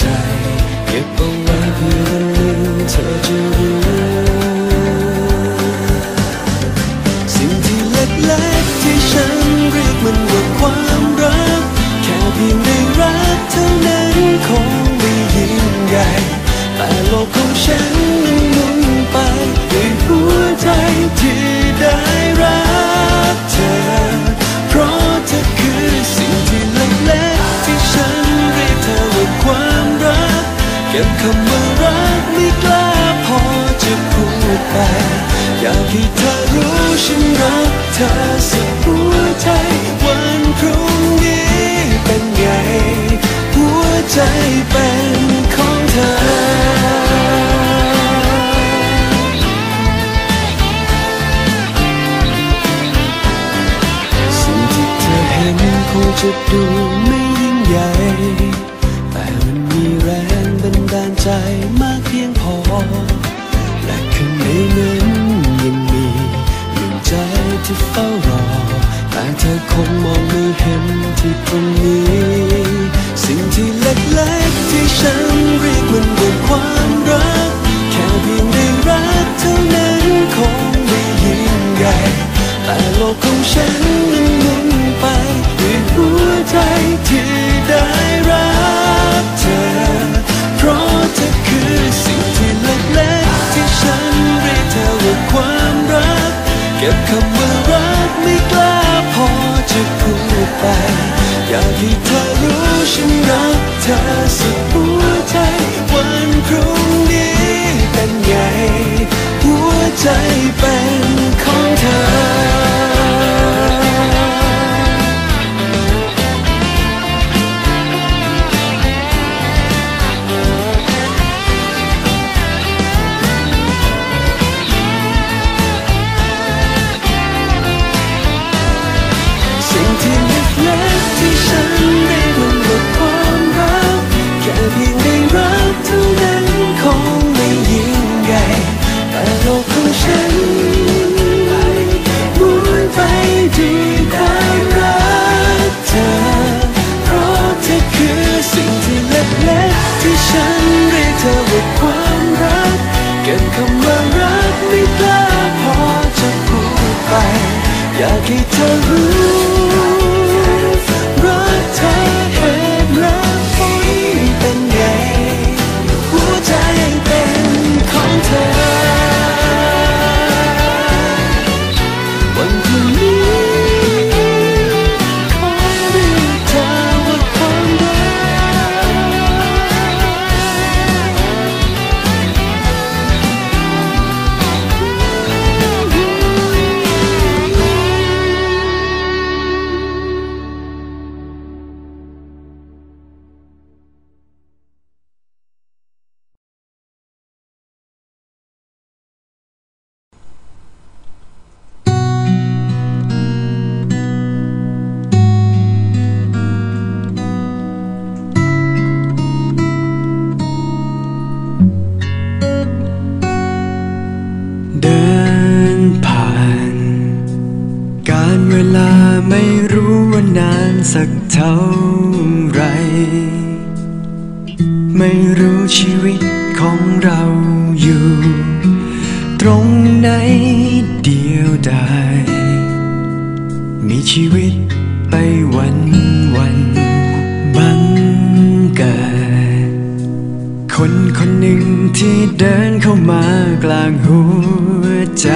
ใจ จะดูไม่ยิ่งใหญ่ แต่มันมีแรงบันดาลใจมากเพียงพอ และข้างในนั้นยังมีดวงใจที่เฝ้ารอ แต่เธอคงมองไม่เห็นที่ตรงนี้ สิ่งที่เล็กๆที่ฉัน อยากให้เธอรู้ สักเท่าไร ไม่รู้ชีวิตของเราอยู่ ตรงไหนเดียวดายมีชีวิตไปวันวันบังเกิดคนคนหนึ่งที่เดินเข้ามากลางหัวใจ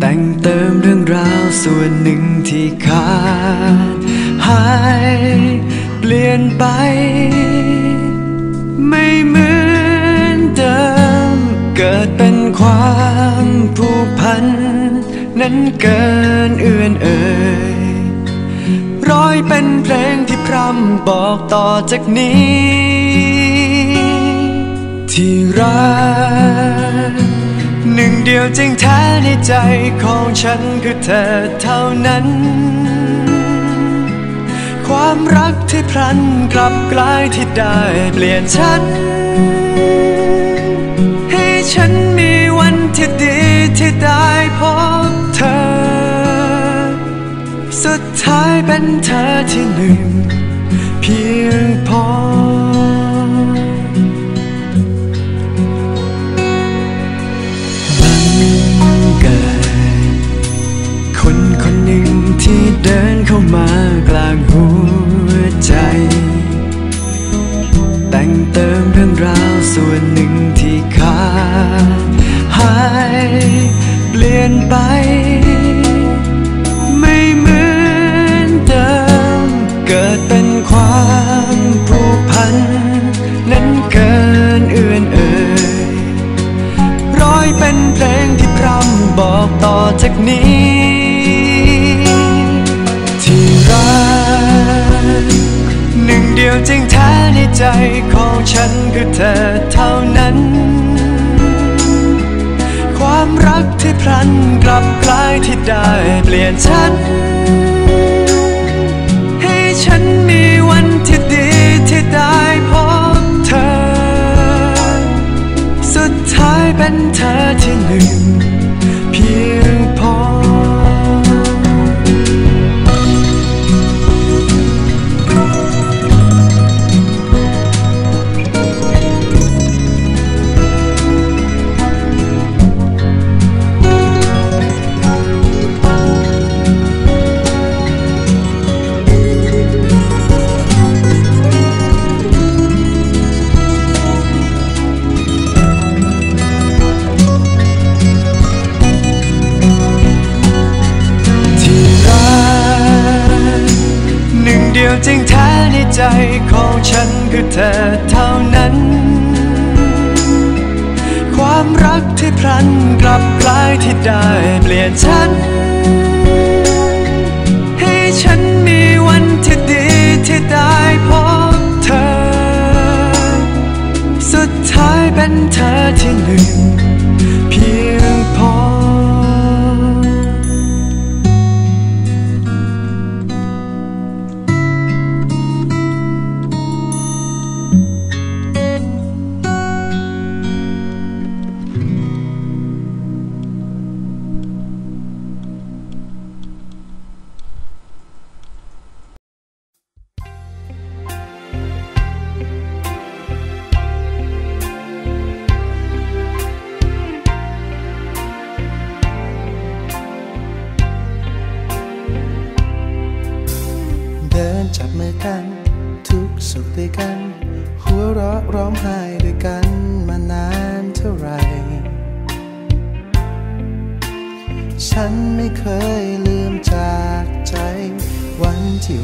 แต่งเติมเรื่องราวส่วนหนึ่ง ที่ขาดหายเปลี่ยนไป ไม่เหมือนเดิม เกิดเป็นความผูกพัน นั้นเกินเอื่อนเอ่ยร้อยเป็นเพลงที่พร่ำบอกต่อจากนี้ ที่รัก เดียวจริงแท้ในใจของฉันคือเธอเท่านั้น ความรักที่พลันกลับกลายที่ได้เปลี่ยนฉัน ให้ฉันมีวันที่ดีที่ได้พบเธอ สุดท้ายเป็นเธอที่หนึ่ง เพียงพอ เดินเข้ามากลางหัวใจ แต่งเติมเรื่องราวส่วนหนึ่งที่ขาดหายเปลี่ยนไป ไม่เหมือนเดิม เกิดเป็นความผูกพัน นั้นเกินเอื่อนเอ่ยร้อยเป็นเพลงที่พร่ำบอกต่อจากนี้ คือเธอเท่านั้น ความรักที่พลันกลับกลายที่ได้เปลี่ยนฉัน ให้ฉันมีวันที่ดีที่ได้พบเธอ สุดท้ายเป็นเธอที่หนึ่งเพียงพอ จริงแท้ในใจของฉันคือเธอเท่านั้น ความรักที่พลันกลับกลายที่ได้เปลี่ยนฉัน ให้ฉันมีวันที่ดีที่ได้พบเธอ สุดท้ายเป็นเธอที่หนึ่งเพียง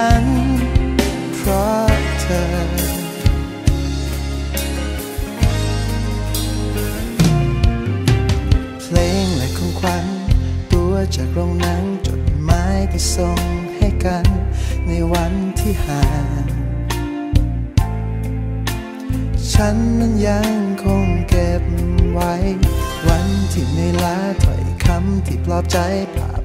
ฉัน เพราะเธอพลงและของขวัญตัวจากโรงหนังจดหมายที่ส่งให้กัน ในวันที่ห่าง ฉันนั้นยังคงเก็บไว้ วันที่ในอยล้าถ้อยคำที่ปลอบใจภา